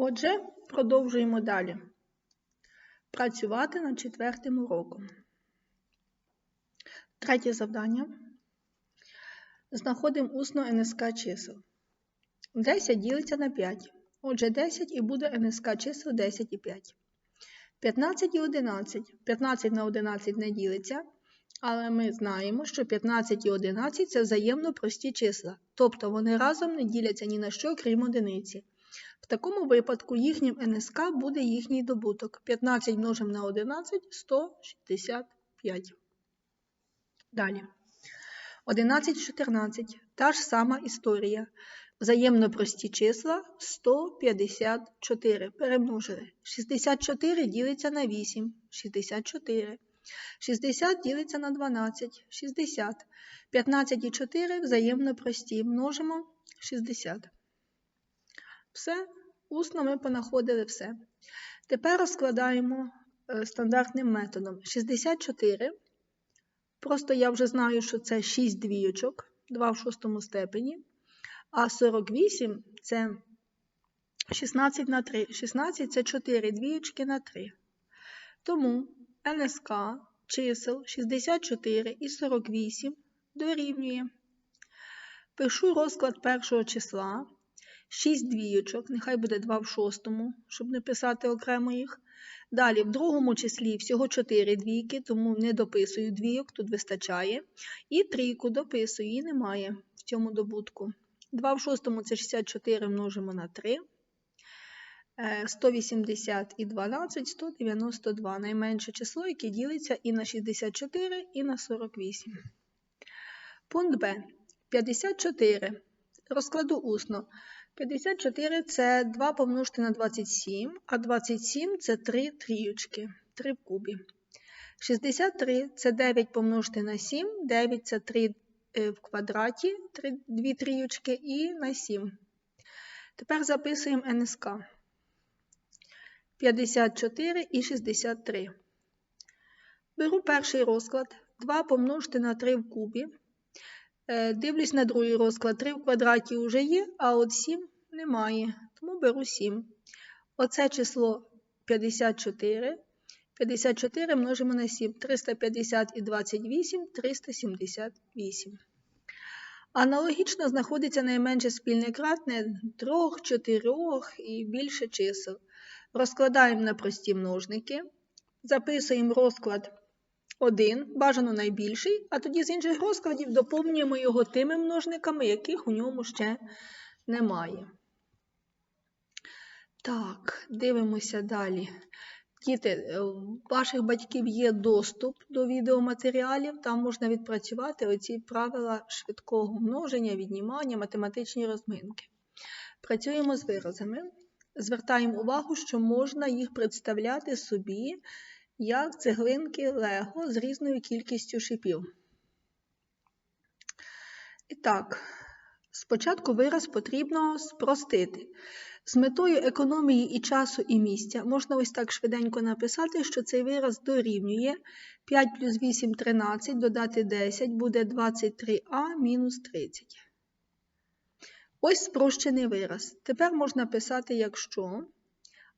Отже, продовжуємо далі працювати над четвертим уроком. Третє завдання. Знаходимо усно НСК чисел. 10 ділиться на 5. Отже, 10 і буде НСК чисел 10 і 5. 15 і 11. 15 на 11 не ділиться, але ми знаємо, що 15 і 11 це взаємно прості числа, тобто вони разом не діляться ні на що, крім одиниці. В такому випадку їхнім НСК буде їхній добуток. 15 множимо на 11 165. Далі. 11 14. Та ж сама історія. Взаємно прості числа 154. Перемножили. 64 ділиться на 8. 64. 60 ділиться на 12. 60. 15 і 4 взаємно прості. Множимо 60. Все, усно ми понаходили все. Тепер розкладаємо е, стандартним методом. 64. Просто я вже знаю, що це 6 двійочок, 2 в шостому степені. А 48 це 16 на 3. 16 це 4 двієчки на 3. Тому НСК чисел 64 і 48 дорівнює. Пишу розклад першого числа. 6 двійочок, нехай буде 2 в шостому, щоб не писати окремо їх. Далі, в другому числі всього 4 двійки, тому не дописую двійок, тут вистачає. І трійку дописую, її немає в цьому добутку. 2 в шостому це 64 множимо на 3. 180 і 12 192. Найменше число, яке ділиться і на 64, і на 48. Пункт Б. 54. Розкладу усно. 54 це 2 помножити на 27, а 27 це 3 тріючки, 3 в кубі. 63 це 9 помножити на 7, 9 це 3 в квадраті, 3, 2 тріючки і на 7. Тепер записуємо НСК. 54 і 63. Беру перший розклад. 2 помножити на 3 в кубі. Дивлюсь на другий розклад. 3 в квадраті вже є, а от 7 немає. Тому беру 7. Оце число 54. 54 множимо на 7. 350 і 28 378. Аналогічно знаходиться найменше спільне кратне 3, 4 і більше чисел. Розкладаємо на прості множники. Записуємо розклад 1, бажано найбільший, а тоді з інших розкладів доповнюємо його тими множниками, яких у ньому ще немає. Так, дивимося далі. Діти, у ваших батьків є доступ до відеоматеріалів, там можна відпрацювати оці правила швидкого множення, віднімання, математичні розминки. Працюємо з виразами. Звертаємо увагу, що можна їх представляти собі як цеглинки Лего з різною кількістю шипів. І так, спочатку вираз потрібно спростити. З метою економії і часу, і місця можна ось так швиденько написати, що цей вираз дорівнює 5 плюс 8 13, додати 10 буде 23а мінус 30. Ось спрощений вираз. Тепер можна писати, якщо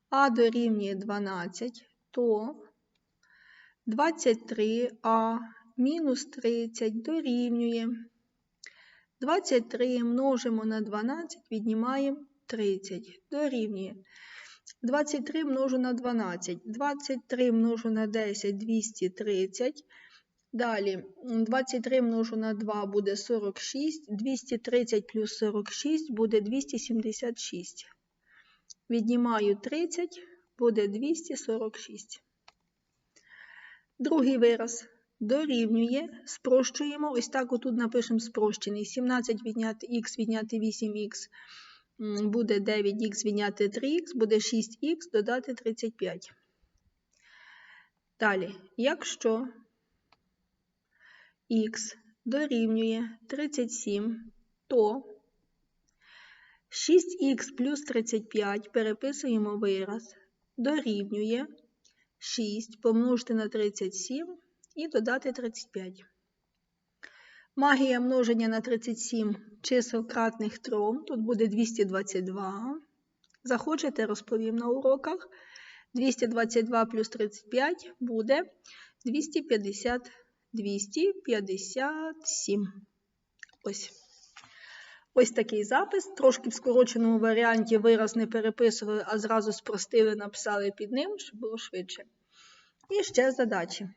а дорівнює 12, то 23а мінус 30 дорівнює. 23 множимо на 12, віднімаємо 30 дорівнює. 23 множу на 12, 23 множу на 10 230. Далі 23 множу на 2 буде 46, 230 плюс 46 буде 276. Віднімаю 30, буде 246. Другий вираз дорівнює, спрощуємо. Ось так отут напишемо спрощений. 17 відняти х відняти 8х буде 9х відняти 3х, буде 6х додати 35. Далі, якщо х дорівнює 37, то 6х плюс 35 переписуємо вираз, дорівнює 6 помножити на 37 і додати 35. Магія множення на 37 чисел кратних 3, тут буде 222. Захочете, розповім на уроках. 222 плюс 35 буде 250, 257. Ось. Ось такий запис. Трошки в скороченому варіанті вираз не переписували, а зразу спростили, написали під ним, щоб було швидше. І ще задачі.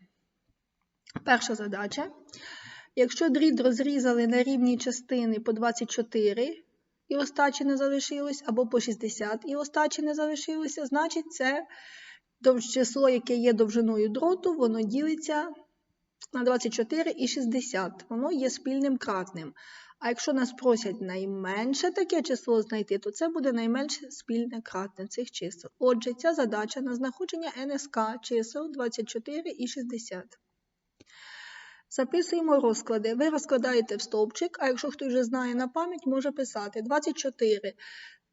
Перша задача. Якщо дріт розрізали на рівні частини по 24 і остачі не залишилось, або по 60 і остачі не залишилося, значить це число, яке є довжиною дроту, воно ділиться на 24 і 60. Воно є спільним кратним. А якщо нас просять найменше таке число знайти, то це буде найменше спільне кратне цих чисел. Отже, ця задача на знаходження НСК чисел 24 і 60. Записуємо розклади. Ви розкладаєте в стовпчик, а якщо хтось вже знає на пам'ять, може писати 24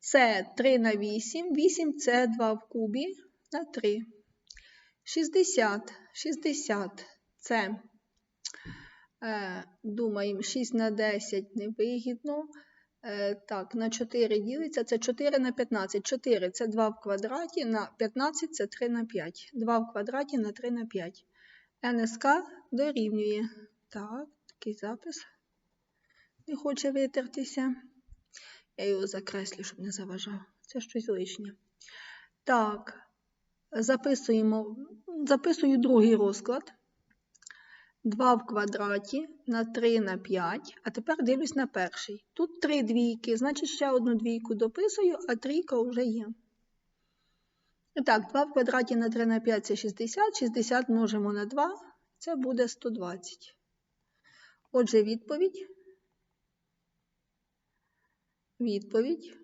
це 3 на 8, 8 це 2 в кубі на 3. 60, 60 це, думаємо, 6 на 10 невигідно. Е, так, на 4 ділиться, це 4 на 15. 4 це 2 в квадраті, на 15 це 3 на 5. 2 в квадраті на 3 на 5. НСК дорівнює. Так, такий запис. Не хоче витертися. Я його закреслю, щоб не заважав. Це щось лишнє. Так, записуємо, записую другий розклад. 2 в квадраті на 3 на 5. А тепер дивлюсь на перший. Тут 3 двійки, значить ще одну двійку дописую, а трійка вже є. І так, 2 в квадраті на 3 на 5 це 60, 60 множимо на 2, це буде 120. Отже, відповідь. Відповідь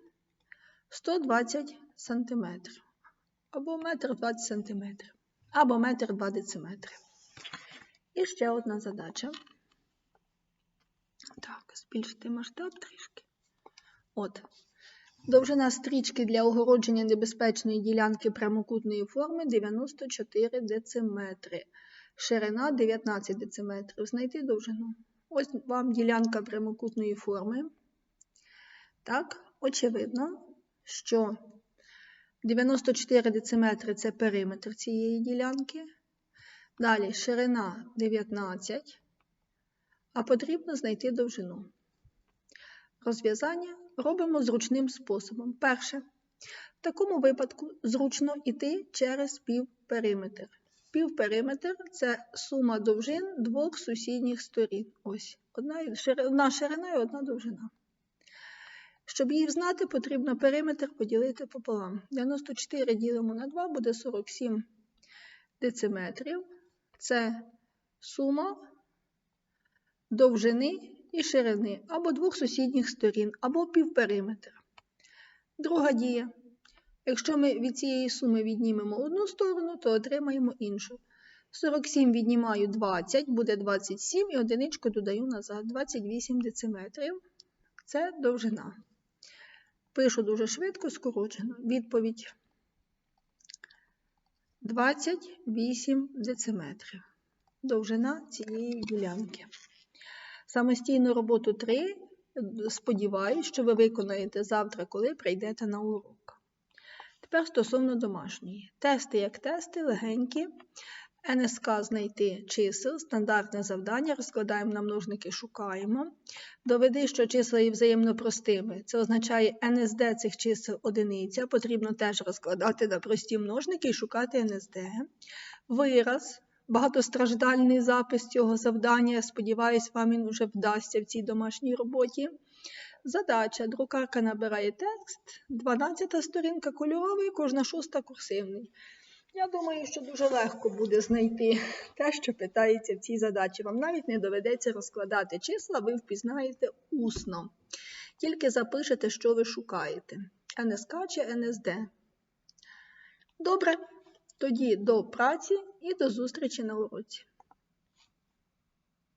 120 сантиметрів. Або метр 20 сантиметрів. Або метр 2 дециметри. І ще одна задача. Так, збільшити масштаб трішки. От. Довжина стрічки для огородження небезпечної ділянки прямокутної форми 94 дециметри. Ширина 19 дециметрів. Знайти довжину. Ось вам ділянка прямокутної форми. Так, очевидно, що 94 дециметри це периметр цієї ділянки. Далі ширина 19, а потрібно знайти довжину. Розв'язання робимо зручним способом. Перше, в такому випадку зручно йти через півпериметр. Півпериметр це сума довжин двох сусідніх сторін. Ось, одна, шир- одна ширина і одна довжина. Щоб її знати, потрібно периметр поділити пополам. 94 ділимо на 2 буде 47 дециметрів. Це сума довжини і ширини або двох сусідніх сторін, або півпериметр. Друга дія. Якщо ми від цієї суми віднімемо одну сторону, то отримаємо іншу. 47 віднімаю 20, буде 27 і одиничку додаю назад. 28 дециметрів. Це довжина. Пишу дуже швидко, скорочено. Відповідь 28 дециметрів. Довжина цієї ділянки. Самостійну роботу 3. Сподіваюсь, що ви виконаєте завтра, коли прийдете на урок. Тепер стосовно домашньої. Тести як тести, легенькі. НСК знайти чисел, стандартне завдання, розкладаємо на множники, шукаємо. Доведи, що числа є взаємно простими. Це означає НСД цих чисел одиниця. Потрібно теж розкладати на прості множники і шукати НСД. Вираз, багатостраждальний запис цього завдання. Я сподіваюся, вам він вже вдасться в цій домашній роботі. Задача. Друкарка набирає текст, 12 сторінка кольоровий, кожна шоста курсивний. Я думаю, що дуже легко буде знайти те, що питається в цій задачі. Вам навіть не доведеться розкладати числа, ви впізнаєте усно. Тільки запишете, що ви шукаєте: НСК чи НСД. Добре, тоді до праці і до зустрічі на уроці.